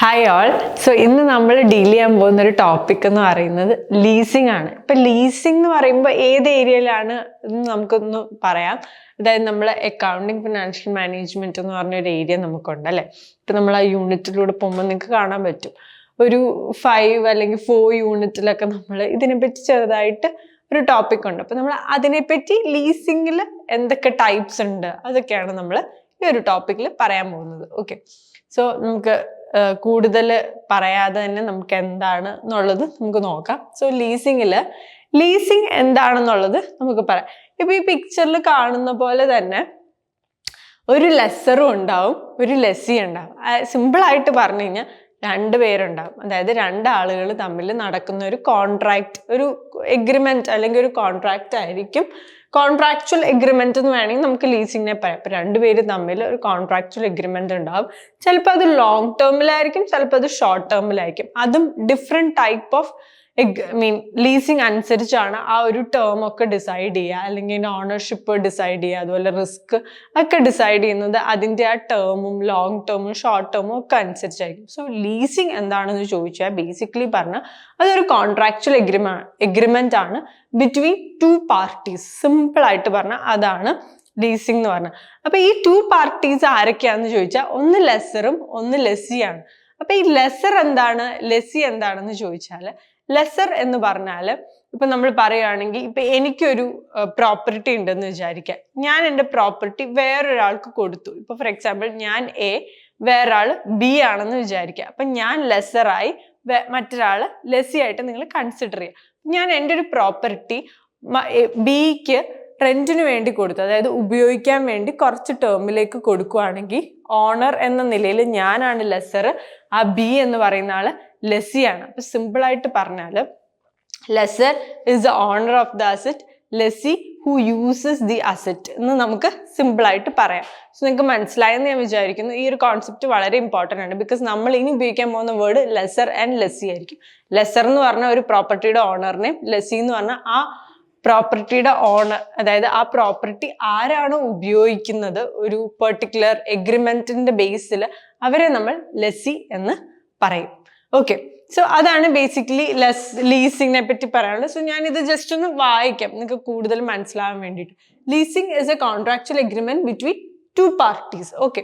Hi all so ഇന്ന് നമ്മൾ deal ചെയ്യാൻ പോകുന്ന ഒരു ടോപ്പിക് എന്ന് പറയുന്നത് ലീസിംഗ് ആണ്. ഇപ്പൊ ലീസിംഗ് എന്ന് പറയുമ്പോൾ ഏത് ഏരിയയിലാണ് എന്ന് നമുക്കൊന്ന് പറയാം. അതായത് നമ്മൾ അക്കൗണ്ടിങ് ഫിനാൻഷ്യൽ മാനേജ്മെന്റ് എന്ന് പറഞ്ഞ ഒരു ഏരിയ നമുക്കുണ്ട് അല്ലെ? ഇപ്പൊ നമ്മൾ ആ യൂണിറ്റിലൂടെ പോകുമ്പോൾ നിങ്ങൾക്ക് കാണാൻ പറ്റും. ഒരു ഫൈവ് അല്ലെങ്കിൽ ഫോർ യൂണിറ്റിലൊക്കെ നമ്മൾ ഇതിനെപ്പറ്റി ചെറുതായിട്ട് ഒരു ടോപ്പിക് ഉണ്ട്. അപ്പൊ നമ്മൾ അതിനെപ്പറ്റി ലീസിങ്ങിൽ എന്തൊക്കെ ടൈപ്സ് ഉണ്ട്? അതൊക്കെയാണ് നമ്മൾ ഈ ഒരു ടോപ്പിക്കിൽ പറയാൻ പോകുന്നത്. ഓക്കെ സോ നമുക്ക് കൂടുതൽ പറയാതെ തന്നെ നമുക്ക് എന്താണ് എന്നുള്ളത് നമുക്ക് നോക്കാം. സോ ലീസിങ്ങിൽ ലീസിങ് എന്താണെന്നുള്ളത് നമുക്ക് പറയാം. ഇപ്പൊ ഈ പിക്ചറിൽ കാണുന്ന പോലെ തന്നെ ഒരു ലെസ്സറും ഉണ്ടാവും ഒരു ലെസ്സി ഉണ്ടാവും. സിമ്പിളായിട്ട് പറഞ്ഞു കഴിഞ്ഞാൽ രണ്ട് പേരുണ്ടാവും. അതായത് രണ്ടാളുകൾ തമ്മിൽ നടക്കുന്ന ഒരു കോൺട്രാക്ട് ഒരു എഗ്രിമെന്റ് അല്ലെങ്കിൽ ഒരു കോൺട്രാക്റ്റ് ആയിരിക്കും കോൺട്രാക്ച്വൽ എഗ്രിമെന്റ് എന്ന് വേണമെങ്കിൽ നമുക്ക് ലീസിങ്ങിനെ പറയാം. ഇപ്പൊ രണ്ടുപേര് തമ്മിൽ ഒരു കോൺട്രാക്ച്വൽ എഗ്രിമെന്റ് ഉണ്ടാവും. ചിലപ്പോൾ അത് ലോങ് ടേമിലായിരിക്കും ചിലപ്പോൾ അത് ഷോർട്ട് ടേമിലായിരിക്കും അതും different type of mean leasing അനുസരിച്ചാണ് ആ ഒരു ടേം ഒക്കെ ഡിസൈഡ് ചെയ്യുക. അല്ലെങ്കിൽ ഓണർഷിപ്പ് ഡിസൈഡ് ചെയ്യുക. അതുപോലെ റിസ്ക് ഒക്കെ ഡിസൈഡ് ചെയ്യുന്നത് അതിന്റെ ആ ടേമും ലോങ് ടേമും ഷോർട്ട് ടേമും ഒക്കെ അനുസരിച്ചായിരിക്കും. സോ ലീസിങ് എന്താണെന്ന് ചോദിച്ചാൽ ബേസിക്കലി പറഞ്ഞാൽ അതൊരു കോൺട്രാക്ച്വൽ എഗ്രിമെ എഗ്രിമെന്റ് ആണ്. ബിറ്റ്വീൻ ടു പാർട്ടീസ് സിമ്പിളായിട്ട് പറഞ്ഞാൽ അതാണ് ലീസിങ് എന്ന് പറഞ്ഞാൽ. അപ്പോൾ ഈ ടു പാർട്ടീസ് ആരൊക്കെയാണെന്ന് ചോദിച്ചാൽ ഒന്ന് ലെസറും ഒന്ന് ലെസ്സിയാണ് അപ്പൊ ഈ ലെസർ എന്താണ്? ലെസ്സി എന്താണെന്ന് ചോദിച്ചാൽ ലെസർ എന്ന് പറഞ്ഞാൽ ഇപ്പൊ നമ്മൾ പറയുകയാണെങ്കിൽ ഇപ്പൊ എനിക്കൊരു പ്രോപ്പർട്ടി ഉണ്ടെന്ന് വിചാരിക്കാം ഞാൻ എന്റെ പ്രോപ്പർട്ടി വേറൊരാൾക്ക് കൊടുത്തു. ഇപ്പൊ ഫോർ എക്സാമ്പിൾ ഞാൻ എ വേറൊരാൾ ബി ആണെന്ന് വിചാരിക്കുക. അപ്പൊ ഞാൻ ലെസറായി മറ്റൊരാൾ ലെസ്സി ആയിട്ട് നിങ്ങൾ കൺസിഡർ ചെയ്യുക. ഞാൻ എന്റെ ഒരു പ്രോപ്പർട്ടി ബിക്ക് റെന്റിന് വേണ്ടി കൊടുത്തു. അതായത് ഉപയോഗിക്കാൻ വേണ്ടി കുറച്ച് ടേമിലേക്ക് കൊടുക്കുവാണെങ്കിൽ ഓണർ എന്ന നിലയിൽ ഞാനാണ് ലെസർ ആ ബി എന്ന് പറയുന്ന ആൾ ലെസ്സിയാണ് അപ്പൊ സിമ്പിൾ ആയിട്ട് പറഞ്ഞാൽ lessor is the owner of the asset lessee who uses the asset എന്ന് നമുക്ക് സിമ്പിൾ ആയിട്ട് പറയാം. സോ നിങ്ങൾക്ക് മനസ്സിലായെന്ന് ഞാൻ വിചാരിക്കുന്നു. ഈ ഒരു കോൺസെപ്റ്റ് വളരെ ഇമ്പോർട്ടന്റ് ആണ്. ബിക്കോസ് നമ്മൾ ഇനി ഉപയോഗിക്കാൻ പോകുന്ന വേർഡ് ലെസർ ആൻഡ് ലെസ്സി ആയിരിക്കും. ലെസർ എന്ന് പറഞ്ഞ ഒരു പ്രോപ്പർട്ടിയുടെ ഓണറിനെയും ലെസ്സി എന്ന് പറഞ്ഞ ആ പ്രോപ്പർട്ടിയുടെ ഓണർ അതായത് ആ പ്രോപ്പർട്ടി ആരാണോ ഉപയോഗിക്കുന്നത് ഒരു പെർട്ടിക്കുലർ എഗ്രിമെന്റിന്റെ ബേസിൽ അവരെ നമ്മൾ ലെസി എന്ന് പറയും. ഓക്കെ സോ അതാണ് ബേസിക്കലി ലെസ് ലീസിങ്ങിനെ പറ്റി പറയാനുള്ളത്. സോ ഞാൻ ഇത് ജസ്റ്റ് ഒന്ന് വായിക്കാം. നിങ്ങൾക്ക് കൂടുതൽ മനസ്സിലാവാൻ വേണ്ടിയിട്ട്. Leasing is a contractual agreement between two parties okay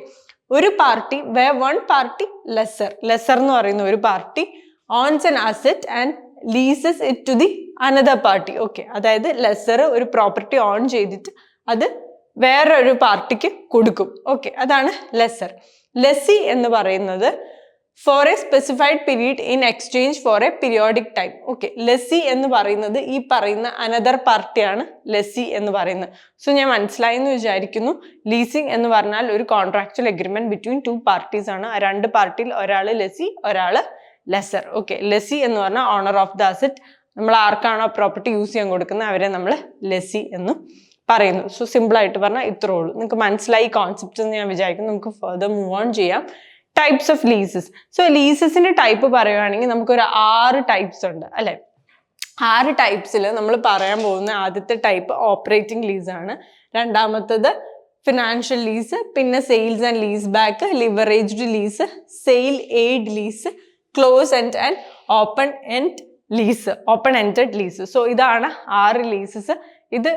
ഒരു party where one party lessor lessor എന്ന് പറയുന്ന ഒരു party owns an asset and leases it to the another party okay അതായത് ലെസർ ഒരു പ്രോപ്പർട്ടി ഓൺ ചെയ്തിട്ട് അത് വേറൊരു പാർട്ടിക്ക് കൊടുക്കും. ഓക്കെ അതാണ് ലെസർ ലെസ്സി എന്ന് പറയുന്നത് for a specified period in exchange for a periodic time okay lessee എന്ന് പറയുന്നത് ഈ പറയുന്ന അനദർ പാർട്ടിയാണ് ലെസ്സി എന്ന് പറയുന്നത്. സോ ഞാൻ മനസ്സിലായി എന്ന് വിചാരിക്കുന്നു. ലീസിങ് എന്ന് പറഞ്ഞാൽ ഒരു contractual agreement between two parties ആണ്. ആ രണ്ട് പാർട്ടിയിൽ ഒരാൾ ലെസ്സി ഒരാൾ ലെസർ ഓക്കെ ലെസി എന്ന് പറഞ്ഞാൽ ഓണർ ഓഫ് ദ അസറ്റ് നമ്മൾ ആർക്കാണോ പ്രോപ്പർട്ടി യൂസ് ചെയ്യാൻ കൊടുക്കുന്നത് അവരെ നമ്മൾ ലെസി എന്നും പറയുന്നു. സോ സിമ്പിൾ ആയിട്ട് പറഞ്ഞാൽ ഇത്രേ ഉള്ളൂ. നിങ്ങൾക്ക് മനസ്സിലായി കോൺസെപ്റ്റ് എന്ന് ഞാൻ വിചാരിക്കുന്നു. നമുക്ക് ഫർദർ മൂവ് ഓൺ ചെയ്യാം. ടൈപ്സ് ഓഫ് ലീസസ് സോ ലീസസിന്റെ ടൈപ്പ് പറയുകയാണെങ്കിൽ നമുക്കൊരു ആറ് ടൈപ്സ് ഉണ്ട് അല്ലെ? ആറ് ടൈപ്സിൽ നമ്മൾ പറയാൻ പോകുന്ന ആദ്യത്തെ ടൈപ്പ് ഓപ്പറേറ്റിംഗ് ലീസ് ആണ്. രണ്ടാമത്തത് ഫിനാൻഷ്യൽ ലീസ് പിന്നെ sales and lease back leveraged lease sale aid lease close end and open end lease open ended lease so ഇതാണ് ആറ് ലീസസ് ഇത്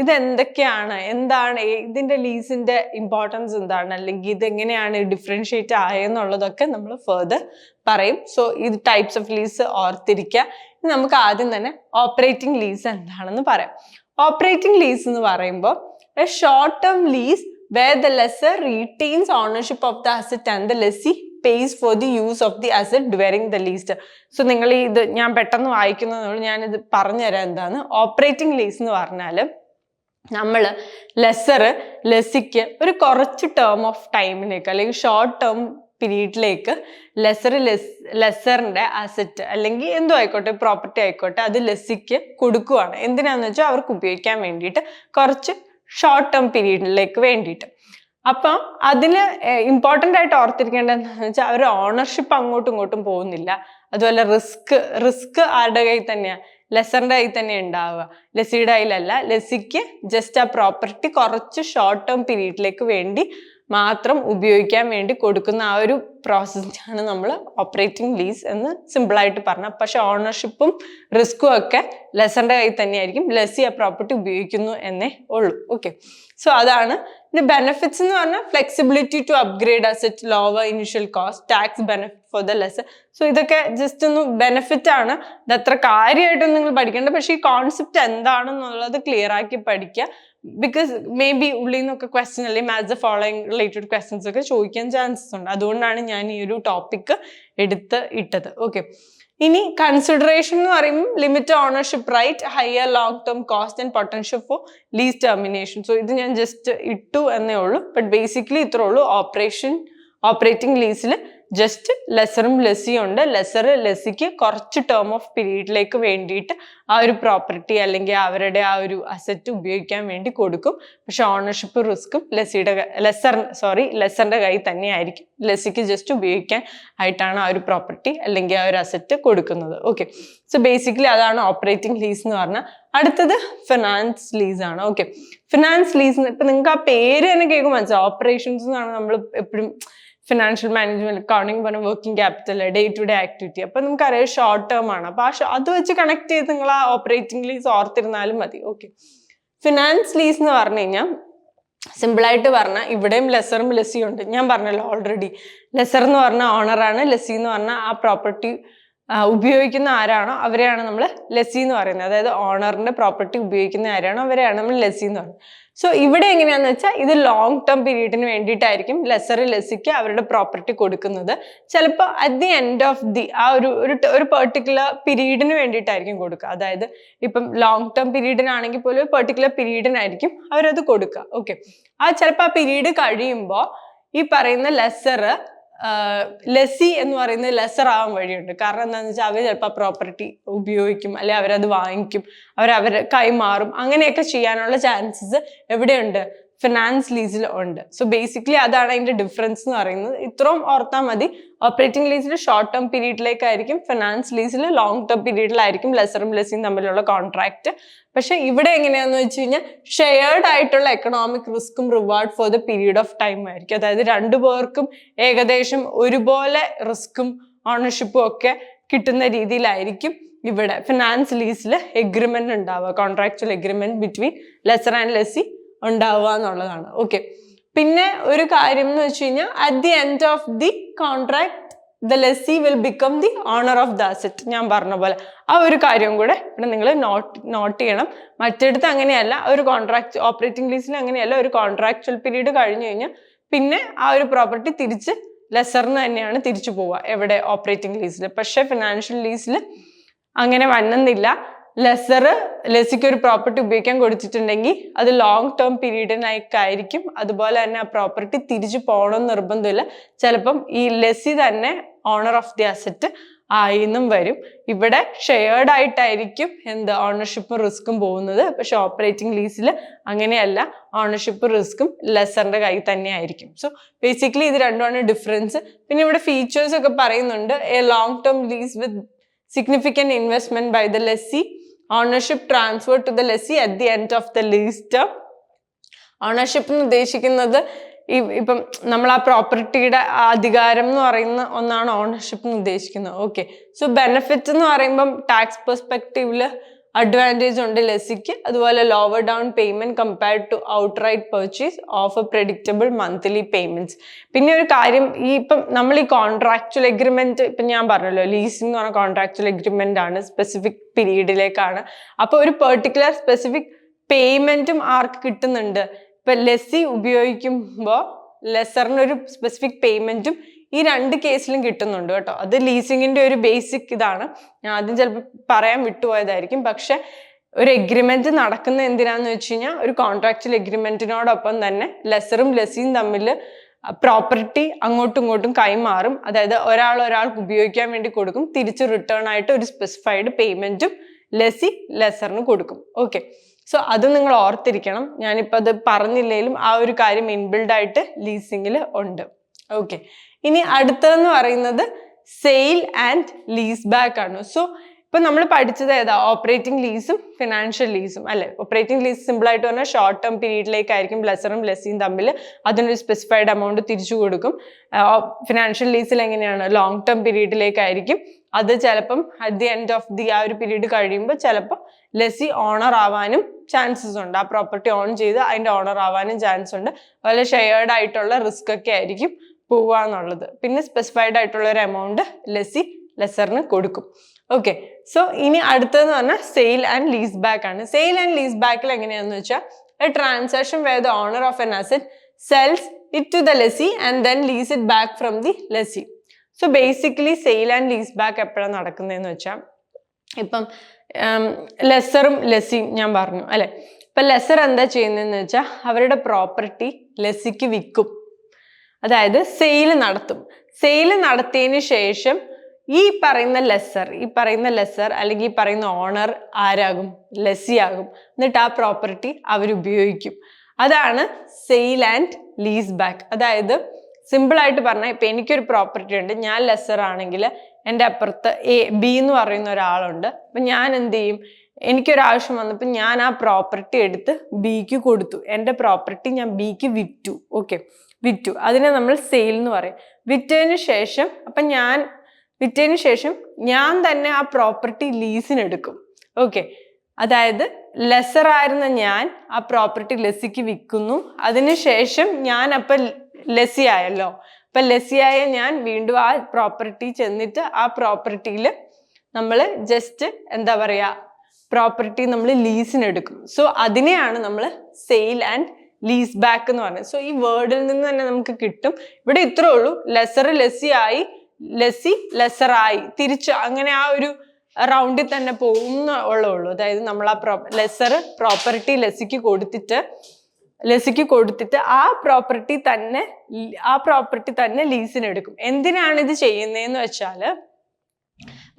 ഇത് എന്തൊക്കെയാണ് എന്താണ് ഇതിന്റെ ലീസിന്റെ ഇമ്പോർട്ടൻസ് എന്താണ്? അല്ലെങ്കിൽ ഇത് എങ്ങനെയാണ് ഡിഫറൻഷിയേറ്റ് ആയെന്നുള്ളതൊക്കെ നമ്മൾ ഫെർദർ പറയും. സോ ഇത് ടൈപ്സ് ഓഫ് ലീസ് ഓർത്തിരിക്കുക നമുക്ക് ആദ്യം തന്നെ ഓപ്പറേറ്റിംഗ് ലീസ് എന്താണെന്ന് പറയാം. ഓപ്പറേറ്റിംഗ് ലീസ് എന്ന് പറയുമ്പോൾ short term lease where the lessor retains ownership of the asset and the lessee pays for the use of the asset during the lease so നിങ്ങൾ ഇത് ഞാൻ പെട്ടെന്ന് വായിക്കുന്നതുകൊണ്ട് ഞാനിത് പറഞ്ഞുതരാം എന്താണ് ഓപ്പറേറ്റിംഗ് ലീസ് എന്ന് പറഞ്ഞാൽ നമ്മൾ ലെസർ ലെസിക്ക് ഒരു കുറച്ച് ടേം ഓഫ് ടൈമിലേക്ക് അല്ലെങ്കിൽ ഷോർട്ട് ടേം പീരീഡിലേക്ക് ലെസർ ലെസ് ലെസറിന്റെ അസറ്റ് അല്ലെങ്കിൽ എന്തോ ആയിക്കോട്ടെ പ്രോപ്പർട്ടി ആയിക്കോട്ടെ അത് ലെസിക്ക് കൊടുക്കുവാണ്. എന്തിനാന്ന് വെച്ചാൽ അവർക്ക് ഉപയോഗിക്കാൻ വേണ്ടിയിട്ട് കുറച്ച് ഷോർട്ട് ടേം പീരീഡിലേക്ക് വേണ്ടിയിട്ട്. അപ്പം അതിന് ഇമ്പോർട്ടന്റ് ആയിട്ട് ഓർത്തിരിക്കേണ്ടതെന്ന് വെച്ചാൽ അവർ ഓണർഷിപ്പ് അങ്ങോട്ടും ഇങ്ങോട്ടും പോകുന്നില്ല. അതുപോലെ റിസ്ക് റിസ്ക് ആരുടെ കയ്യിൽ തന്നെയാണ് ലെസറിന്റെ കയ്യിൽ തന്നെ ഉണ്ടാവുക. ലെസിയുടെ കയ്യിലല്ല. ലെസിക്ക് ജസ്റ്റ് ആ പ്രോപ്പർട്ടി കുറച്ച് ഷോർട്ട് ടേം പീരീഡിലേക്ക് വേണ്ടി മാത്രം ഉപയോഗിക്കാൻ വേണ്ടി കൊടുക്കുന്ന ആ ഒരു പ്രോസസ്സിനാണ് നമ്മൾ ഓപ്പറേറ്റിംഗ് ലീസ് എന്ന് സിമ്പിളായിട്ട് പറഞ്ഞാൽ പക്ഷെ ഓണർഷിപ്പും റിസ്ക്കും ഒക്കെ ലെസറിന്റെ കയ്യിൽ തന്നെയായിരിക്കും. ലെസ്സി ആ പ്രോപ്പർട്ടി ഉപയോഗിക്കുന്നു എന്നേ ഉള്ളൂ. ഓക്കെ സോ അതാണ്. പിന്നെ ബെനിഫിറ്റ്സ് എന്ന് പറഞ്ഞാൽ flexibility to upgrade asset lower initial cost tax benefit for the lessor so ഇതൊക്കെ ജസ്റ്റ് ഒന്ന് ബെനിഫിറ്റ് ആണ്. ഇത് അത്ര കാര്യമായിട്ടൊന്നും നിങ്ങൾ പഠിക്കേണ്ട. പക്ഷേ ഈ കോൺസെപ്റ്റ് എന്താണെന്നുള്ളത് ക്ലിയർ ആക്കി പഠിക്കുക. ബിക്കോസ് മേ ബി ഉള്ളിൽ നിന്നൊക്കെ ക്വസ്റ്റ്യൻ അല്ലെങ്കിൽ മാത്സ് ഫോളോയിങ് റിലേറ്റഡ് ക്വസ്റ്റ്യൻസ് ഒക്കെ ചോദിക്കാൻ ചാൻസസ് ഉണ്ട്. അതുകൊണ്ടാണ് ഞാൻ ഈ ഒരു ടോപ്പിക്ക് എടുത്ത് ഇട്ടത്. ഓക്കെ ഇനി കൺസിഡറേഷൻ എന്ന് പറയുമ്പോൾ limit ownership right higher long term cost and potential for lease termination so ഇത് ഞാൻ ജസ്റ്റ് ഇട്ടു എന്നേ ഉള്ളൂ. ബട്ട് ബേസിക്കലി ഇത്രേ ഉള്ളൂ. ഓപ്പറേഷൻ ഓപ്പറേറ്റിംഗ് ലീസിൽ ജസ്റ്റ് ലെസറും ലെസ്സിയും ഉണ്ട്. ലെസർ ലെസ്സിക്ക് കുറച്ച് ടേം ഓഫ് പീരീഡിലേക്ക് വേണ്ടിയിട്ട് ആ ഒരു പ്രോപ്പർട്ടി അല്ലെങ്കിൽ അവരുടെ ആ ഒരു അസറ്റ് ഉപയോഗിക്കാൻ വേണ്ടി കൊടുക്കും. പക്ഷെ ഓണർഷിപ്പ് റിസ്ക്കും ലെസ്സിയുടെ ലെസർ സോറി ലെസറിന്റെ കയ്യിൽ തന്നെയായിരിക്കും ലെസ്സിക്ക് ജസ്റ്റ് ഉപയോഗിക്കാൻ ആയിട്ടാണ് ആ ഒരു പ്രോപ്പർട്ടി അല്ലെങ്കിൽ ആ ഒരു അസറ്റ് കൊടുക്കുന്നത്. ഓക്കെ സോ ബേസിക്കലി അതാണ് ഓപ്പറേറ്റിംഗ് ലീസ് എന്ന് പറഞ്ഞാൽ അടുത്തത് ഫിനാൻസ് ലീസ് ആണ്. ഓക്കെ ഫിനാൻസ് ലീസ് ഇപ്പൊ നിങ്ങൾക്ക് ആ പേര് തന്നെ കേൾക്കുമ്പോൾ മനസ്സിലാവും. ഓപ്പറേഷൻസ് എന്നാണ് നമ്മൾ എപ്പോഴും ഫിനാൻഷ്യൽ മാനേജ്മെന്റ് അക്കൗണ്ടിങ് പറഞ്ഞ working capital day to day activity അപ്പൊ നമുക്കറിയാം ഷോർട്ട് ടേം ആണ്. അപ്പൊ ആ അത് വെച്ച് കണക്ട് ചെയ്ത് നിങ്ങൾ ആ ഓപ്പറേറ്റിംഗ് ലീസ് ഓർത്തിരുന്നാലും മതി. ഓക്കെ ഫിനാൻസ് ലീസ് എന്ന് പറഞ്ഞു കഴിഞ്ഞാൽ സിമ്പിളായിട്ട് പറഞ്ഞാൽ ഇവിടെയും ലെസറും ലെസ്സിയും ഉണ്ട്. ഞാൻ പറഞ്ഞല്ലോ ഓൾറെഡി ലെസർ എന്ന് പറഞ്ഞാൽ ഓണറാണ് ലെസ്സി എന്ന് പറഞ്ഞാൽ ആ പ്രോപ്പർട്ടി ഉപയോഗിക്കുന്ന ആരാണോ അവരെയാണ് നമ്മൾ ലെസ്സി എന്ന് പറയുന്നത്. അതായത് ഓണറിന്റെ പ്രോപ്പർട്ടി ഉപയോഗിക്കുന്ന ആരാണോ അവരെയാണ് നമ്മൾ ലെസ്സി എന്ന് പറയുന്നത്. സോ ഇവിടെ എങ്ങനെയാന്ന് വെച്ചാൽ ഇത് ലോങ് ടേം പീരീഡിന് വേണ്ടിയിട്ടായിരിക്കും ലെസർ ലെസിക്ക് അവരുടെ പ്രോപ്പർട്ടി കൊടുക്കുന്നത്. ചിലപ്പോൾ at the end of the ആ ഒരു ഒരു ഒരു പെർട്ടിക്കുലർ പീരീഡിന് വേണ്ടിയിട്ടായിരിക്കും കൊടുക്കുക. അതായത് ഇപ്പം ലോങ് ടേം പീരീഡിനാണെങ്കിൽ പോലും പെർട്ടിക്കുലർ പീരീഡിനായിരിക്കും അവരത് കൊടുക്കുക. ഓക്കെ ആ ചിലപ്പോൾ ആ പീരീഡ് കഴിയുമ്പോൾ ഈ പറയുന്ന ലെസർ ലെസ്സി എന്ന് പറയുന്നത് ലെസർ ആവാൻ വഴിയുണ്ട്. കാരണം എന്താണെന്ന് വെച്ചാൽ അവർ ചിലപ്പോൾ പ്രോപ്പർട്ടി ഉപയോഗിക്കും അല്ലെങ്കിൽ അവരത് വാങ്ങിക്കും അവർ കൈമാറും അങ്ങനെയൊക്കെ ചെയ്യാനുള്ള ചാൻസസ് എവിടെയുണ്ട്? ഫിനാൻസ് ലീസിൽ ഉണ്ട്. സോ ബേസിക്കലി അതാണ് അതിന്റെ ഡിഫറൻസ് എന്ന് പറയുന്നത്. ഇത്രയും ഓർത്താൽ മതി. ഓപ്പറേറ്റിംഗ് ലീസിൽ ഷോർട്ട് ടേം പീരീഡിലേക്കായിരിക്കും ഫിനാൻസ് ലീസിൽ ലോങ് ടേം പീരീഡിലായിരിക്കും ലെസറും ലെസ്സിയും തമ്മിലുള്ള കോൺട്രാക്ട് പക്ഷെ ഇവിടെ എങ്ങനെയാന്ന് വെച്ച് കഴിഞ്ഞാൽ ഷെയർഡ് ആയിട്ടുള്ള economic റിസ്ക്കും reward for the period of time ആയിരിക്കും. അതായത് രണ്ടു പേർക്കും ഏകദേശം ഒരുപോലെ റിസ്ക്കും ഓണർഷിപ്പും ഒക്കെ കിട്ടുന്ന രീതിയിലായിരിക്കും ഇവിടെ ഫിനാൻസ് ലീസിൽ എഗ്രിമെന്റ് ഉണ്ടാവുക. Contractual agreement between lessor and lessee ഉണ്ടാവുക എന്നുള്ളതാണ്. ഓക്കെ പിന്നെ ഒരു കാര്യം എന്ന് വെച്ച് കഴിഞ്ഞാൽ at the end of the contract the lessee will become the owner of the asset ഞാൻ പറഞ്ഞ പോലെ. ആ ഒരു കാര്യം കൂടെ ഇവിടെ നിങ്ങൾ നോട്ട് നോട്ട് ചെയ്യണം. മറ്റെടുത്ത് അങ്ങനെയല്ല ഒരു കോൺട്രാക്ട് ഓപ്പറേറ്റിംഗ് ലീസിൽ അങ്ങനെയല്ല ഒരു കോൺട്രാക്ച്വൽ പീരീഡ് കഴിഞ്ഞു കഴിഞ്ഞാൽ പിന്നെ ആ ഒരു പ്രോപ്പർട്ടി തിരിച്ച് ലെസറിന് തന്നെയാണ് തിരിച്ചു പോവുക എവിടെ ഓപ്പറേറ്റിംഗ് ലീസിൽ പക്ഷേ ഫിനാൻഷ്യൽ ലീസിൽ അങ്ങനെ വന്നെന്നില്ല. ലെസർ ലെസിക്ക് ഒരു പ്രോപ്പർട്ടി ഉപയോഗിക്കാൻ കൊടുത്തിട്ടുണ്ടെങ്കിൽ അത് ലോങ് ടേം പീരീഡിനായിരിക്കും അതുപോലെ തന്നെ ആ പ്രോപ്പർട്ടി തിരിച്ചു പോകണമെന്ന് നിർബന്ധമില്ല. ചിലപ്പം ഈ ലെസി തന്നെ ഓണർ ഓഫ് ദി അസറ്റ് ആയിന്നും വരും. ഇവിടെ ഷെയർഡ് ആയിട്ടായിരിക്കും എന്ത് ഓണർഷിപ്പും റിസ്ക്കും പോകുന്നത്. പക്ഷെ ഓപ്പറേറ്റിംഗ് ലീസിൽ അങ്ങനെയല്ല. ഓണർഷിപ്പും റിസ്ക്കും ലെസറിന്റെ കൈ തന്നെ ആയിരിക്കും സോ ബേസിക്കലി ഇത് രണ്ടുമാണ് ഡിഫറൻസ് പിന്നെ ഇവിടെ ഫീച്ചേഴ്സ് ഒക്കെ പറയുന്നുണ്ട്. A long term lease with significant investment by the lessee. Ownership transfer to the lessee at the end of the term. Ownership എന്ന് ഉദ്ദേശിക്കുന്നത് ഈ ഇപ്പം നമ്മൾ ആ പ്രോപ്പർട്ടിയുടെ അധികാരം എന്ന് പറയുന്ന ഒന്നാണ് ഓണർഷിപ്പ് എന്ന് ഉദ്ദേശിക്കുന്നത്. ഓക്കെ സോ ബെനിഫിറ്റ് എന്ന് പറയുമ്പം ടാക്സ് പെർസ്പെക്റ്റീവിൽ അഡ്വാന്റേജ് ഉണ്ട് ലെസിക്ക് അതുപോലെ lower down payment compared to outright purchase of a predictable monthly payments പിന്നെ ഒരു കാര്യം ഈ ഇപ്പം നമ്മൾ ഈ കോൺട്രാക്ച്വൽ എഗ്രിമെന്റ് ഇപ്പം ഞാൻ പറഞ്ഞല്ലോ ലീസിംഗ് എന്ന് പറഞ്ഞ കോൺട്രാക്ച്വൽ എഗ്രിമെന്റ് ആണ് സ്പെസിഫിക് പീരീഡിലേക്കാണ് അപ്പോൾ ഒരു പെർട്ടിക്കുലർ സ്പെസിഫിക് പേയ്മെന്റും ആർക്ക് കിട്ടുന്നുണ്ട്? ഇപ്പം ലെസ്സി ഉപയോഗിക്കുമ്പോൾ ലെസറിനൊരു സ്പെസിഫിക് പേയ്മെന്റും ഈ രണ്ട് കേസിലും കിട്ടുന്നുണ്ട് കേട്ടോ. അത് ലീസിങ്ങിന്റെ ഒരു ബേസിക് ഇതാണ്. ഞാൻ ആദ്യം ചിലപ്പോൾ പറയാൻ വിട്ടുപോയതായിരിക്കും. പക്ഷെ ഒരു എഗ്രിമെന്റ് നടക്കുന്ന എന്തിനാന്ന് വെച്ച് കഴിഞ്ഞാൽ ഒരു കോൺട്രാക്ച്വൽ എഗ്രിമെന്റിനോടൊപ്പം തന്നെ ലെസറും ലെസ്സിയും തമ്മിൽ പ്രോപ്പർട്ടി അങ്ങോട്ടും ഇങ്ങോട്ടും കൈമാറും. അതായത് ഒരാൾ ഒരാൾക്ക് ഉപയോഗിക്കാൻ വേണ്ടി കൊടുക്കും. തിരിച്ച് റിട്ടേൺ ആയിട്ട് ഒരു സ്പെസിഫൈഡ് പേയ്മെന്റും ലെസി ലെസറിന് കൊടുക്കും. ഓക്കെ സോ അത് നിങ്ങൾ ഓർത്തിരിക്കണം. ഞാനിപ്പോൾ അത് പറഞ്ഞില്ലെങ്കിലും ആ ഒരു കാര്യം ഇൻബിൽഡ് ആയിട്ട് ലീസിങ്ങിൽ ഉണ്ട്. ഓക്കെ ഇനി അടുത്തതെന്ന് പറയുന്നത് സെയിൽ ആൻഡ് ലീസ് ബാക്ക് ആണ്. സോ ഇപ്പൊ നമ്മൾ പഠിച്ചത് ഏതാ? ഓപ്പറേറ്റിംഗ് ലീസും ഫിനാൻഷ്യൽ ലീസും അല്ലെ? ഓപ്പറേറ്റിംഗ് ലീസ് സിമ്പിൾ ആയിട്ട് പറഞ്ഞാൽ ഷോർട്ട് ടേം പീരീഡിലേക്കായിരിക്കും ലെസറും ലെസ്സിയും തമ്മിൽ അതിനൊരു സ്പെസിഫൈഡ് എമൗണ്ട് തിരിച്ചു കൊടുക്കും. ഫിനാൻഷ്യൽ ലീസിൽ എങ്ങനെയാണ്? ലോങ് ടേം പീരീഡിലേക്കായിരിക്കും അത് ചിലപ്പം at the end of the ആ ഒരു പീരീഡ് കഴിയുമ്പോൾ ചിലപ്പോൾ ലെസ്സി ഓണർ ആവാനും ചാൻസസ് ഉണ്ട്. ആ പ്രോപ്പർട്ടി ഓൺ ചെയ്ത് അതിന്റെ ഓണർ ആവാനും ചാൻസ് ഉണ്ട്. അതുപോലെ ഷെയർഡ് ആയിട്ടുള്ള റിസ്ക് ഒക്കെ ആയിരിക്കും. പോവുക എന്നുള്ളത് പിന്നെ സ്പെസിഫൈഡ് ആയിട്ടുള്ള ഒരു എമൗണ്ട് ലെസ്സി ലെസറിന് കൊടുക്കും. ഓക്കെ സോ ഇനി അടുത്തതെന്ന് പറഞ്ഞാൽ സെയിൽ ആൻഡ് ലീസ് ബാക്ക് ആണ്. സെയിൽ ആൻഡ് ലീസ് ബാക്കിൽ എങ്ങനെയാണെന്ന് വെച്ചാൽ a transaction where the owner of an asset sells it to the lessee and then lease it back from the lessee so basically sale and lease back എപ്പോഴാണ് നടക്കുന്നതെന്ന് വെച്ചാൽ ഇപ്പം ലെസറും ലെസ്സിയും ഞാൻ പറഞ്ഞു അല്ലെ? ഇപ്പം ലെസർ എന്താ ചെയ്യുന്നതെന്ന് വെച്ചാൽ അവരുടെ പ്രോപ്പർട്ടി ലെസ്സിക്ക് വിൽക്കും. അതായത് സെയിൽ നടത്തും. സെയിൽ നടത്തിയതിന് ശേഷം ഈ പറയുന്ന ലെസ്സർ ഈ പറയുന്ന ലെസ്സർ അല്ലെങ്കിൽ ഈ പറയുന്ന ഓണർ ആരാകും? ലെസി ആകും. എന്നിട്ട് ആ പ്രോപ്പർട്ടി അവരുപയോഗിക്കും അതാണ് സെയിൽ ആൻഡ് ലീസ് ബാക്ക് അതായത് സിമ്പിൾ ആയിട്ട് പറഞ്ഞാൽ ഇപ്പം എനിക്കൊരു പ്രോപ്പർട്ടി ഉണ്ട് ഞാൻ ലെസ്സർ ആണെങ്കിൽ എന്റെ അപ്പുറത്ത് എ ബി എന്ന് പറയുന്ന ഒരാളുണ്ട്. അപ്പം ഞാൻ എന്ത് ചെയ്യും? എനിക്കൊരാവശ്യം വന്നപ്പോൾ ഞാൻ ആ പ്രോപ്പർട്ടി എടുത്ത് ബിക്ക് കൊടുത്തു. എന്റെ പ്രോപ്പർട്ടി ഞാൻ ബിക്ക് വിറ്റു. ഓക്കെ വിറ്റു. അതിനെ നമ്മൾ സെയിൽ എന്ന് പറയും. വിറ്റതിന് ശേഷം അപ്പം ഞാൻ വിറ്റതിന് ശേഷം ഞാൻ തന്നെ ആ പ്രോപ്പർട്ടി ലീസിനെടുക്കും ഓക്കെ അതായത് ലെസർ ആയിരുന്ന ഞാൻ ആ പ്രോപ്പർട്ടി ലെസിക്ക് വിൽക്കുന്നു. അതിനുശേഷം ഞാൻ അപ്പം ലെസി ആയല്ലോ. അപ്പൊ ലെസിയായ ഞാൻ വീണ്ടും ആ പ്രോപ്പർട്ടി ചെന്നിട്ട് ആ പ്രോപ്പർട്ടിയിൽ നമ്മൾ ജസ്റ്റ് എന്താ പറയുക പ്രോപ്പർട്ടി നമ്മൾ ലീസിനെടുക്കും സോ അതിനെയാണ് നമ്മൾ സെയിൽ ആൻഡ് ലീസ് ബാക്ക് എന്ന് പറഞ്ഞത്. സോ ഈ വേർഡിൽ നിന്ന് തന്നെ നമുക്ക് കിട്ടും. ഇവിടെ ഇത്രേ ഉള്ളൂ. ലെസർ ലെസി ആയി ലെസി ലെസർ ആയി. തിരിച്ച് അങ്ങനെ ആ ഒരു റൗണ്ടിൽ തന്നെ പോകുന്ന ഉള്ളൂ അതായത് നമ്മൾ ആ പ്രോ ലെസർ പ്രോപ്പർട്ടി ലെസിക്ക് കൊടുത്തിട്ട് ലെസിക്ക് കൊടുത്തിട്ട് ആ പ്രോപ്പർട്ടി തന്നെ ആ പ്രോപ്പർട്ടി തന്നെ ലീസിന് എടുക്കും. എന്തിനാണ് ഇത് ചെയ്യുന്നതെന്ന് വെച്ചാൽ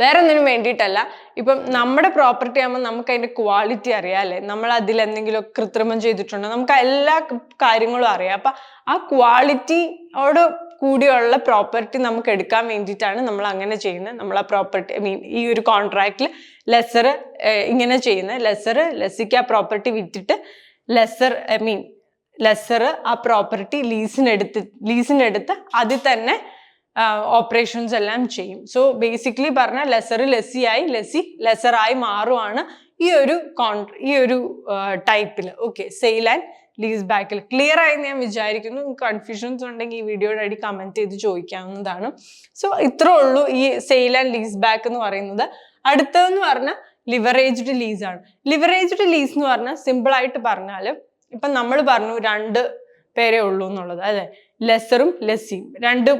വേറെ ഒന്നിനും വേണ്ടിയിട്ടല്ല. ഇപ്പം നമ്മുടെ പ്രോപ്പർട്ടി ആകുമ്പോൾ നമുക്ക് അതിന്റെ ക്വാളിറ്റി അറിയാമല്ലേ നമ്മൾ അതിൽ എന്തെങ്കിലും കൃത്രിമം ചെയ്തിട്ടുണ്ടോ? നമുക്ക് എല്ലാ കാര്യങ്ങളും അറിയാം. അപ്പൊ ആ ക്വാളിറ്റിയോട് കൂടിയുള്ള പ്രോപ്പർട്ടി നമുക്ക് എടുക്കാൻ വേണ്ടിയിട്ടാണ് നമ്മൾ അങ്ങനെ ചെയ്യുന്നത്. നമ്മൾ ആ പ്രോപ്പർട്ടി ഐ മീൻ ഈ ഒരു കോൺട്രാക്റ്റിൽ ലെസർ ഇങ്ങനെ ചെയ്യുന്നത്. ലെസർ ലെസിക്ക് ആ പ്രോപ്പർട്ടി വിറ്റിട്ട് ലെസർ ഐ മീൻ ലെസർ ആ പ്രോപ്പർട്ടി ലീസിനെടുത്ത് ലീസിനെടുത്ത് അതിൽ തന്നെ ഓപ്പറേഷൻസ് എല്ലാം ചെയ്യും. സോ ബേസിക്കലി പറഞ്ഞാൽ ലെസർ ആയി ലെസ്സി ലെസറായി മാറുവാണ് ഈ ഒരു ഈ ഒരു ടൈപ്പിൽ ഓക്കെ സെയിൽ ആൻഡ് ലീസ് ബാക്കിൽ ക്ലിയർ ആയി ഞാൻ വിചാരിക്കുന്നു. കൺഫ്യൂഷൻസ് ഉണ്ടെങ്കിൽ ഈ വീഡിയോയുടെ അടി കമന്റ് ചെയ്ത് ചോദിക്കാവുന്നതാണ്. സോ ഇത്രേ ഉള്ളൂ ഈ സെയിൽ ആൻഡ് ലീസ് ബാക്ക് എന്ന് പറയുന്നത്. അടുത്തതെന്ന് പറഞ്ഞാൽ ലിവറേജ്ഡ് ലീസ് ആണ്. ലിവറേജ്ഡ് ലീസ് എന്ന് പറഞ്ഞാൽ സിമ്പിൾ ആയിട്ട് പറഞ്ഞാൽ ഇപ്പം നമ്മൾ പറഞ്ഞു രണ്ട് പേരെ ഉള്ളൂ എന്നുള്ളത്. അതെ ലെസറും ലെസ്സിയും രണ്ട്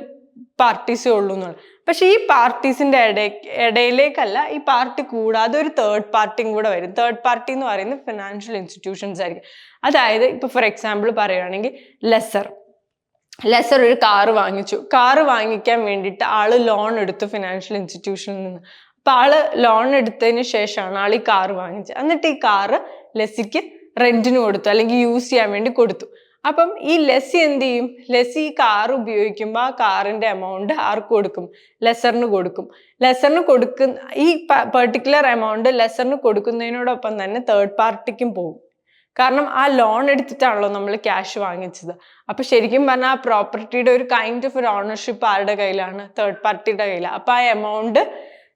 പാർട്ടീസേ ഉള്ളൂ എന്നുള്ളത് പക്ഷെ ഈ പാർട്ടീസിന്റെ ഇട ഇടയിലേക്കല്ല ഈ പാർട്ടി കൂടാതെ ഒരു തേർഡ് പാർട്ടിയും കൂടെ വരും. തേർഡ് പാർട്ടി എന്ന് പറയുന്നത് ഫിനാൻഷ്യൽ ഇൻസ്റ്റിറ്റ്യൂഷൻസ് ആയിരിക്കും. അതായത് ഇപ്പൊ ഫോർ എക്സാമ്പിൾ പറയുകയാണെങ്കിൽ ലെസർ ലെസർ ഒരു കാറ് വാങ്ങിച്ചു. കാറ് വാങ്ങിക്കാൻ വേണ്ടിയിട്ട് ആൾ ലോൺ എടുത്തു ഫിനാൻഷ്യൽ ഇൻസ്റ്റിറ്റ്യൂഷനിൽ നിന്ന്. അപ്പൊ ആൾ ലോൺ എടുത്തതിന് ശേഷമാണ് ആൾ ഈ കാറ് വാങ്ങിച്ചത്. എന്നിട്ട് ഈ കാറ് ലെസിക്ക് റെന്റിന് കൊടുത്തു അല്ലെങ്കിൽ യൂസ് ചെയ്യാൻ വേണ്ടി കൊടുത്തു. അപ്പം ഈ ലെസി എന്ത് ചെയ്യും? ലെസി ഈ കാർ ഉപയോഗിക്കുമ്പോൾ ആ കാറിന്റെ എമൗണ്ട് ആർക്ക് കൊടുക്കും? ലെസറിന് കൊടുക്കും. ലെസറിന് കൊടുക്കുന്ന ഈ പെർട്ടിക്കുലർ എമൗണ്ട് ലെസറിന് കൊടുക്കുന്നതിനോടൊപ്പം തന്നെ തേർഡ് പാർട്ടിക്കും പോകും. കാരണം ആ ലോൺ എടുത്തിട്ടാണല്ലോ നമ്മൾ ക്യാഷ് വാങ്ങിച്ചത്. അപ്പൊ ശരിക്കും പറഞ്ഞാൽ ആ പ്രോപ്പർട്ടിയുടെ ഒരു കൈൻഡ് ഓഫ് ഒരു ഓണർഷിപ്പ് ആരുടെ കയ്യിലാണ്? തേർഡ് പാർട്ടിയുടെ കയ്യിലാണ് അപ്പൊ ആ എമൗണ്ട്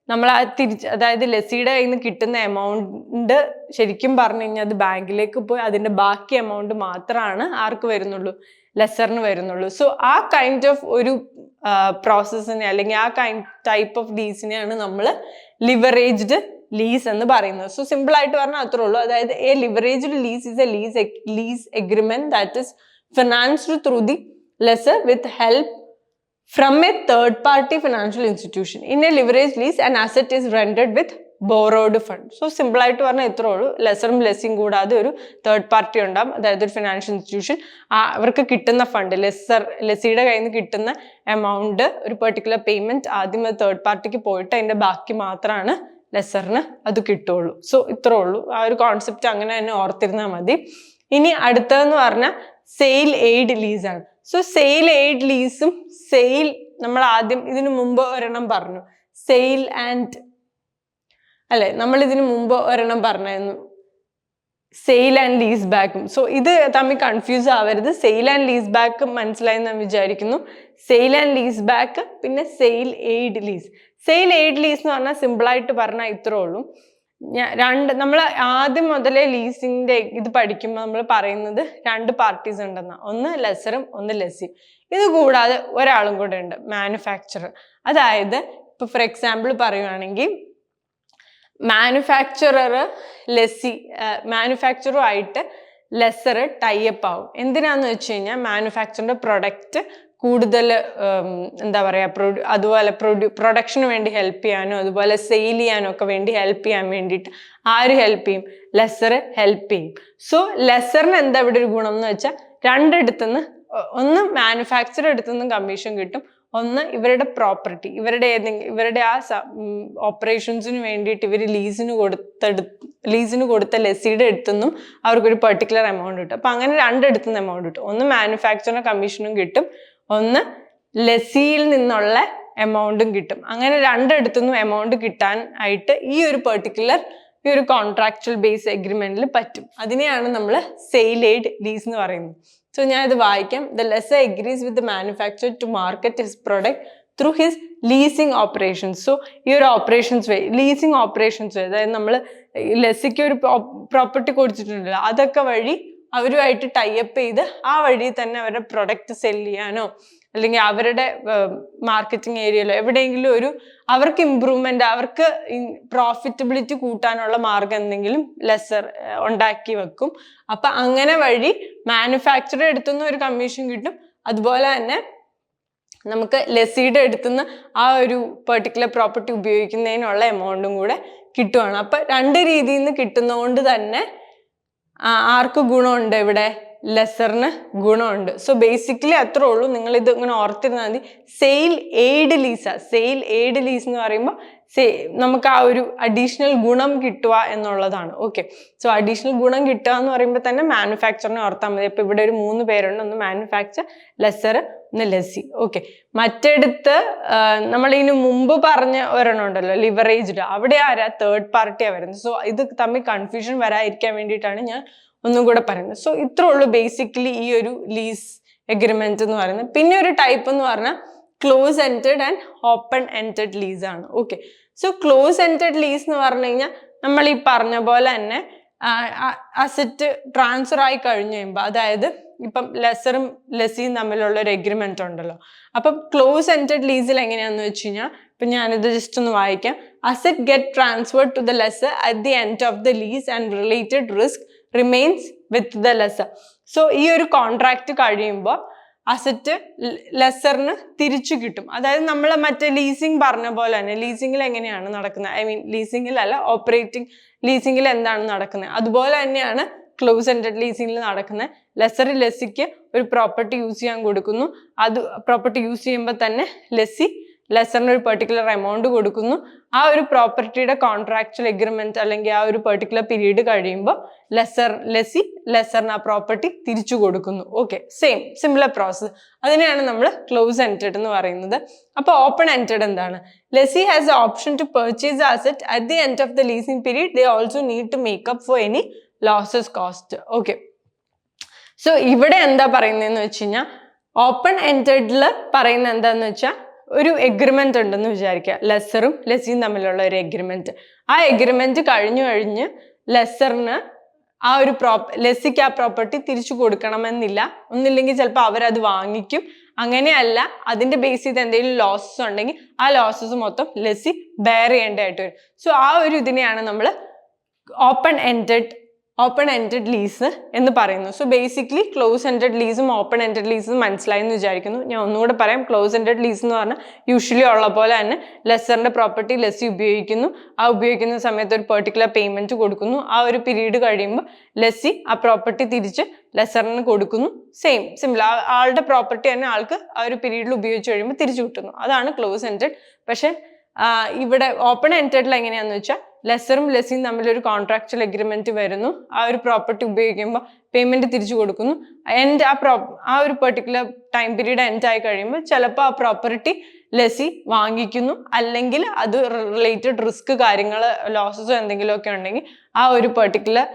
നമ്മൾ ആ തിരിച്ച് അതായത് ലസ്സിയുടെ കയ്യിൽ നിന്ന് കിട്ടുന്ന എമൗണ്ട് ശരിക്കും പറഞ്ഞു കഴിഞ്ഞാൽ അത് ബാങ്കിലേക്ക് പോയി അതിന്റെ ബാക്കി എമൗണ്ട് മാത്രമാണ് ആർക്ക് വരുന്നുള്ളൂ? ലെസറിന് വരുന്നുള്ളൂ. സോ ആ കൈൻഡ് ഓഫ് ഒരു പ്രോസസ്സിനെ അല്ലെങ്കിൽ ആ കൈൻഡ് ടൈപ്പ് ഓഫ് ലീസിനെയാണ് നമ്മൾ ലിവറേജ്ഡ് ലീസ് എന്ന് പറയുന്നത്. സോ സിമ്പിൾ ആയിട്ട് പറഞ്ഞാൽ അത്രേ ഉള്ളൂ. അതായത് a leveraged lease is a lease lease agreement that is financed through the lessor with help from a third party financial institution. In a leverage lease, an asset is rendered with borrowed fund so simple ആയിട്ട് പറഞ്ഞാൽ ഇത്രേ ഉള്ളൂ. ലെസറും ലെസ്സിയും കൂടാതെ ഒരു third party ഉണ്ടാകും അതായത് ഒരു financial institution അവർക്ക് കിട്ടുന്ന ഫണ്ട് ലെസ്സർ ലെസ്സിയുടെ കയ്യിൽ നിന്ന് കിട്ടുന്ന എമൗണ്ട് ഒരു പെർട്ടിക്കുലർ പേയ്മെന്റ് ആദ്യം അത് തേർഡ് പാർട്ടിക്ക് പോയിട്ട് അതിന്റെ ബാക്കി മാത്രമാണ് ലെസറിന് അത് കിട്ടുള്ളൂ. സോ ഇത്രേ ഉള്ളൂ. ആ ഒരു കോൺസെപ്റ്റ് അങ്ങനെ തന്നെ ഓർത്തിരുന്നാൽ മതി. ഇനി അടുത്തതെന്ന് പറഞ്ഞാൽ സെയിൽ എയ്ഡ് ലീസ് ആണ്. സോ സെയിൽ എയ്ഡ് ലീസും സെയിൽ നമ്മൾ ആദ്യം ഇതിനു മുമ്പ് ഒരെണ്ണം പറഞ്ഞു. സെയിൽ ആൻഡ് അല്ലെ നമ്മൾ ഇതിനു മുമ്പ് ഒരെണ്ണം പറഞ്ഞായിരുന്നു. സെയിൽ ആൻഡ് ലീസ് ബാക്കും സോ ഇത് തമ്മിൽ കൺഫ്യൂസ് ആവരുത്. സെയിൽ ആൻഡ് ലീസ് ബാക്ക് മനസ്സിലായി ഞാൻ വിചാരിക്കുന്നു. സെയിൽ ആൻഡ് ലീസ് ബാക്ക് പിന്നെ sale aid lease sale aid lease എന്ന് പറഞ്ഞാൽ സിമ്പിളായിട്ട് പറഞ്ഞാൽ ഇത്രേ ഉള്ളൂ. രണ്ട് നമ്മൾ ആദ്യം മുതലേ ലീസിന്റെ ഇത് പഠിക്കുമ്പോൾ നമ്മൾ പറയുന്നത് രണ്ട് പാർട്ടീസ് ഉണ്ടെന്ന. ഒന്ന് ലെസറും ഒന്ന് ലെസ്സിയും. ഇത് കൂടാതെ ഒരാളും കൂടെ ഉണ്ട് മാനുഫാക്ചറർ. അതായത് ഇപ്പൊ ഫോർ എക്സാമ്പിൾ പറയുവാണെങ്കിൽ മാനുഫാക്ചറർ ലെസ്സി മാനുഫാക്ചറുമായിട്ട് ടൈ അപ്പ് ആവും. എന്തിനാന്ന് വെച്ച് കഴിഞ്ഞാൽ മാനുഫാക്ചറിന്റെ പ്രൊഡക്റ്റ് കൂടുതൽ എന്താ പറയുക പ്രൊഡ്യൂ അതുപോലെ പ്രൊഡ്യൂ പ്രൊഡക്ഷന് വേണ്ടി ഹെൽപ്പ് ചെയ്യാനോ അതുപോലെ സെയിൽ ചെയ്യാനോ ഒക്കെ വേണ്ടി ഹെൽപ്പ് ചെയ്യാൻ വേണ്ടിയിട്ട് ആര് ഹെൽപ്പ് ചെയ്യും? ലെസർ ഹെൽപ്പ് ചെയ്യും. സോ ലെസറിന് എന്താ ഇവിടെ ഒരു ഗുണം എന്ന് വെച്ചാൽ രണ്ടിടത്തുനിന്ന് ഒന്ന് മാനുഫാക്ചർ എടുത്തുനിന്നും കമ്മീഷൻ കിട്ടും ഒന്ന് ഇവരുടെ പ്രോപ്പർട്ടി ഇവരുടെ ഏതെങ്കിലും ഇവരുടെ ആ ഓപ്പറേഷൻസിന് വേണ്ടിയിട്ട് ഇവർ ലീസിന് കൊടുത്തെടു ലീസിന് കൊടുത്ത ലെസിയുടെ അടുത്തുനിന്നും അവർക്കൊരു പെർട്ടിക്കുലർ എമൗണ്ട് കിട്ടും. അപ്പം അങ്ങനെ രണ്ടിടത്തുനിന്ന് എമൗണ്ട് കിട്ടും. ഒന്ന് മാനുഫാക്ചറിന് കമ്മീഷനും കിട്ടും ഒന്ന് ലസിയിൽ നിന്നുള്ള എമൗണ്ടും കിട്ടും. അങ്ങനെ രണ്ടിടത്തുനിന്നും എമൗണ്ട് കിട്ടാൻ ആയിട്ട് ഈ ഒരു പെർട്ടിക്കുലർ ഈ ഒരു കോൺട്രാക്ച്വൽ ബേസ് എഗ്രിമെന്റിൽ പറ്റും. അതിനെയാണ് നമ്മൾ സെയിൽ എയ്ഡ് ലീസ് എന്ന് പറയുന്നത്. സോ ഞാൻ ഇത് വായിക്കാം. The lessor agrees with the manufacture to market his product through his leasing operations so ഈ ഒരു operations where leasing operations where അതായത് നമ്മൾ ലെസ്സിക്ക് ഒരു പ്രോപ്പർട്ടി കൊടുത്തിട്ടുണ്ടല്ലോ അതൊക്കെ വഴി അവരുമായിട്ട് ടൈപ്പ് ചെയ്ത് ആ വഴി തന്നെ അവരുടെ പ്രൊഡക്റ്റ് സെൽ ചെയ്യാനോ അല്ലെങ്കിൽ അവരുടെ മാർക്കറ്റിംഗ് ഏരിയയിലോ എവിടെയെങ്കിലും ഒരു അവർക്ക് ഇമ്പ്രൂവ്മെന്റ് അവർക്ക് പ്രോഫിറ്റബിലിറ്റി കൂട്ടാനുള്ള മാർഗം എന്തെങ്കിലും ലെസർ ഉണ്ടാക്കി വെക്കും. അപ്പൊ അങ്ങനെ വഴി മാനുഫാക്ചർ അടുത്തുനിന്ന് ഒരു കമ്മീഷൻ കിട്ടും. അതുപോലെ തന്നെ നമുക്ക് ലെസിയുടെ അടുത്തുനിന്ന് ആ ഒരു പെർട്ടിക്കുലർ പ്രോപ്പർട്ടി ഉപയോഗിക്കുന്നതിനുള്ള എമൗണ്ടും കൂടെ കിട്ടുവാണ്. അപ്പൊ രണ്ട് രീതിയിൽ നിന്ന് കിട്ടുന്നതുകൊണ്ട് തന്നെ ആർക്ക് ഗുണമുണ്ട് ഇവിടെ? ലെസറിന് ഗുണമുണ്ട്. സോ ബേസിക്കലി അത്രേ ഉള്ളൂ. നിങ്ങൾ ഇത് ഇങ്ങനെ ഓർത്തിരുന്നാൽ മതി. Sale aid lease sale aid lease എന്ന് പറയുമ്പോൾ നമുക്ക് ആ ഒരു അഡീഷണൽ ഗുണം കിട്ടുക എന്നുള്ളതാണ്. ഓക്കെ സോ അഡീഷണൽ ഗുണം കിട്ടുക എന്ന് പറയുമ്പോൾ തന്നെ മാനുഫാക്ചറിനെ ഓർത്താൽ മതി. അപ്പൊ ഇവിടെ ഒരു മൂന്ന് പേരുണ്ട്. ഒന്ന് മാനുഫാക്ചർ ലെസർ ഒന്ന് ലെസി ഓക്കെ മറ്റെടുത്ത് നമ്മൾ ഇതിനു മുമ്പ് പറഞ്ഞ ഒരെണ്ണം ഉണ്ടല്ലോ ലിവറേജ്ഡ് അവിടെ ആരാ? തേർഡ് പാർട്ടിയാണ് വരുന്നത്. സോ ഇത് തമ്മിൽ കൺഫ്യൂഷൻ വരാതിരിക്കാൻ വേണ്ടിയിട്ടാണ് ഞാൻ ഒന്നും കൂടെ പറയുന്നത്. സോ ഇത്രേ ഉള്ളൂ ബേസിക്കലി ഈ ഒരു ലീസ് എഗ്രിമെന്റ് എന്ന് പറയുന്നത്. പിന്നെ ഒരു ടൈപ്പ് എന്ന് പറഞ്ഞാൽ close ended and open ended lease ആണ്. Okay so close ended lease എന്ന് പറഞ്ഞു കഴിഞ്ഞാൽ നമ്മൾ ഈ പറഞ്ഞ പോലെ തന്നെ അസറ്റ് ട്രാൻസ്ഫർ ആയി കഴിഞ്ഞു കഴിയുമ്പോൾ അതായത് ഇപ്പം ലെസറും ലെസിയും തമ്മിലുള്ള ഒരു എഗ്രിമെന്റ് ഉണ്ടല്ലോ. അപ്പം ക്ലോസ് എന്റഡ് ലീസിൽ എങ്ങനെയാണെന്ന് വെച്ച് കഴിഞ്ഞാൽ ഇപ്പം ഞാനിത് ജസ്റ്റ് ഒന്ന് വായിക്കാം. Asset get transferred to the lessor at the end of the lease and related risk remains with the lessor so ഈ ഒരു കോൺട്രാക്റ്റ് കഴിയുമ്പോൾ അസറ്റ് ലെസറിന് തിരിച്ചു കിട്ടും. അതായത് നമ്മൾ മറ്റേ ലീസിംഗ് പറഞ്ഞ പോലെ തന്നെ ലീസിംഗിൽ എങ്ങനെയാണ് നടക്കുന്നത്? ഐ മീൻ ലീസിങ്ങിലല്ല ഓപ്പറേറ്റിംഗ് ലീസിംഗിൽ എന്താണ് നടക്കുന്നത്? അതുപോലെ തന്നെയാണ് ക്ലോസ് എൻഡഡ് ലീസിംഗിൽ നടക്കുന്നത് ലെസർ ലെസ്സിക്ക് ഒരു പ്രോപ്പർട്ടി യൂസ് ചെയ്യാൻ കൊടുക്കുന്നു. അത് പ്രോപ്പർട്ടി യൂസ് ചെയ്യുമ്പോൾ തന്നെ ലെസ്സി ലെസറിന് ഒരു പെർട്ടിക്കുലർ എമൗണ്ട് കൊടുക്കുന്നു. ആ ഒരു പ്രോപ്പർട്ടിയുടെ കോൺട്രാക്ച്വൽ എഗ്രിമെന്റ് അല്ലെങ്കിൽ ആ ഒരു പെർട്ടിക്കുലർ പീരീഡ് കഴിയുമ്പോൾ ലെസർ ലെസി ലെസറിന് ആ പ്രോപ്പർട്ടി തിരിച്ചു കൊടുക്കുന്നു. ഓക്കെ സെയിം സിമിലർ പ്രോസസ്സ് അതിനെയാണ് നമ്മൾ ക്ലോസ് എന്റഡ് എന്ന് പറയുന്നത്. അപ്പോൾ ഓപ്പൺ എന്റഡ് എന്താണ്? Lessee has a option to purchase asset at the end of the leasing period they also need to make up for any losses cost okay so ഇവിടെ എന്താ പറയുന്നതെന്ന് വെച്ച് കഴിഞ്ഞാൽ ഓപ്പൺ എന്റഡിൽ പറയുന്ന എന്താന്ന് വെച്ചാൽ ഒരു എഗ്രിമെന്റ് ഉണ്ടെന്ന് വിചാരിക്കുക ലെസറും ലെസ്സിയും തമ്മിലുള്ള ഒരു എഗ്രിമെന്റ് ആ എഗ്രിമെന്റ് കഴിഞ്ഞു കഴിഞ്ഞ് ലെസറിന് ആ ഒരു പ്രോപ്പ ലസിക്ക് ആ പ്രോപ്പർട്ടി തിരിച്ചു കൊടുക്കണമെന്നില്ല. ഒന്നില്ലെങ്കിൽ ചിലപ്പോൾ അവരത് വാങ്ങിക്കും. അങ്ങനെയല്ല അതിന്റെ ബേസ് ചെയ്ത് എന്തെങ്കിലും ലോസസ് ഉണ്ടെങ്കിൽ ആ ലോസസ് മൊത്തം ലെസ്സി ബെയർ ചെയ്യേണ്ടതായിട്ട് വരും. സോ ആ ഒരു ഇതിനെയാണ് നമ്മൾ open ended open ended lease എന്ന് പറയുന്നു. സോ ബേസിക്കലി ക്ലോസ് എൻഡഡ് ലീസും ഓപ്പൺ എൻഡഡ് ലീസും മനസ്സിലായി എന്ന് വിചാരിക്കുന്നു. ഞാൻ ഒന്നുകൂടെ പറയാം ക്ലോസ് എൻഡഡ് ലീസ് എന്ന് പറഞ്ഞാൽ യൂഷ്വലി ഉള്ള പോലെ തന്നെ ലെസറിന്റെ പ്രോപ്പർട്ടി ലെസ്സി ഉപയോഗിക്കുന്നു. ആ ഉപയോഗിക്കുന്ന സമയത്ത് ഒരു പെർട്ടിക്കുലർ പേയ്മെന്റ് കൊടുക്കുന്നു. ആ ഒരു പീരീഡ് കഴിയുമ്പോൾ ലെസ്സി ആ പ്രോപ്പർട്ടി തിരിച്ച് ലെസറിന് കൊടുക്കുന്നു. സെയിം സിമ്പിൾ ആളുടെ പ്രോപ്പർട്ടി തന്നെ ആൾക്ക് ആ ഒരു പീരീഡിൽ ഉപയോഗിച്ച് കഴിയുമ്പോൾ തിരിച്ചു കിട്ടുന്നു. അതാണ് ക്ലോസ് എൻഡഡ് പക്ഷേ ഇവിടെ ഓപ്പൺ എൻഡഡിൽ എങ്ങനെയാണെന്ന് വെച്ചാൽ ലെസറും ലെസ്സിയും തമ്മിൽ ഒരു കോൺട്രാക്ച്വൽ എഗ്രിമെന്റ് വരുന്നു. ആ ഒരു പ്രോപ്പർട്ടി ഉപയോഗിക്കുമ്പോൾ പേയ്മെന്റ് തിരിച്ചു കൊടുക്കുന്നു. എൻഡ് ആ പ്രോ ആ ഒരു പെർട്ടിക്കുലർ ടൈം പീരീഡ് എൻഡ് ആയി കഴിയുമ്പോൾ ചിലപ്പോൾ ആ പ്രോപ്പർട്ടി ലെസി വാങ്ങിക്കുന്നു. അല്ലെങ്കിൽ അത് റിലേറ്റഡ് റിസ്ക് കാര്യങ്ങൾ ലോസസോ എന്തെങ്കിലുമൊക്കെ ഉണ്ടെങ്കിൽ ആ ഒരു പെർട്ടിക്കുലർ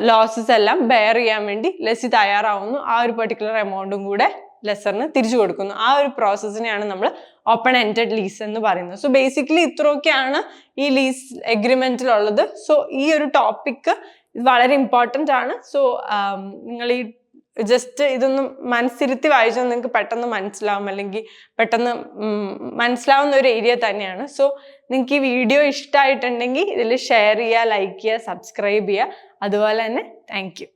ലോസസ് എല്ലാം ബെയർ ചെയ്യാൻ വേണ്ടി ലെസി തയ്യാറാവുന്നു. ആ ഒരു പെർട്ടിക്കുലർ എമൗണ്ടും കൂടെ ലെസറിന് തിരിച്ചു കൊടുക്കുന്നു. ആ ഒരു പ്രോസസ്സിനെയാണ് നമ്മൾ ഓപ്പൺ എൻഡഡ് ലീസ് എന്ന് പറയുന്നത്. സോ ബേസിക്കലി ഇത്രയൊക്കെയാണ് ഈ ലീസ് എഗ്രിമെന്റിലുള്ളത് സോ ഈ ഒരു ടോപ്പിക്ക് വളരെ ഇമ്പോർട്ടന്റ് ആണ്. സോ നിങ്ങൾ ഈ ജസ്റ്റ് ഇതൊന്ന് മനസ്സിരുത്തി വായിച്ചാൽ നിങ്ങൾക്ക് പെട്ടെന്ന് മനസ്സിലാവും. അല്ലെങ്കിൽ പെട്ടെന്ന് മനസ്സിലാവുന്ന ഒരു ഏരിയ തന്നെയാണ്. സോ നിങ്ങൾക്ക് ഈ വീഡിയോ ഇഷ്ടമായിട്ടുണ്ടെങ്കിൽ ഇതിൽ ഷെയർ ചെയ്യുക ലൈക്ക് ചെയ്യുക സബ്സ്ക്രൈബ് ചെയ്യുക. അതുപോലെ തന്നെ താങ്ക് യു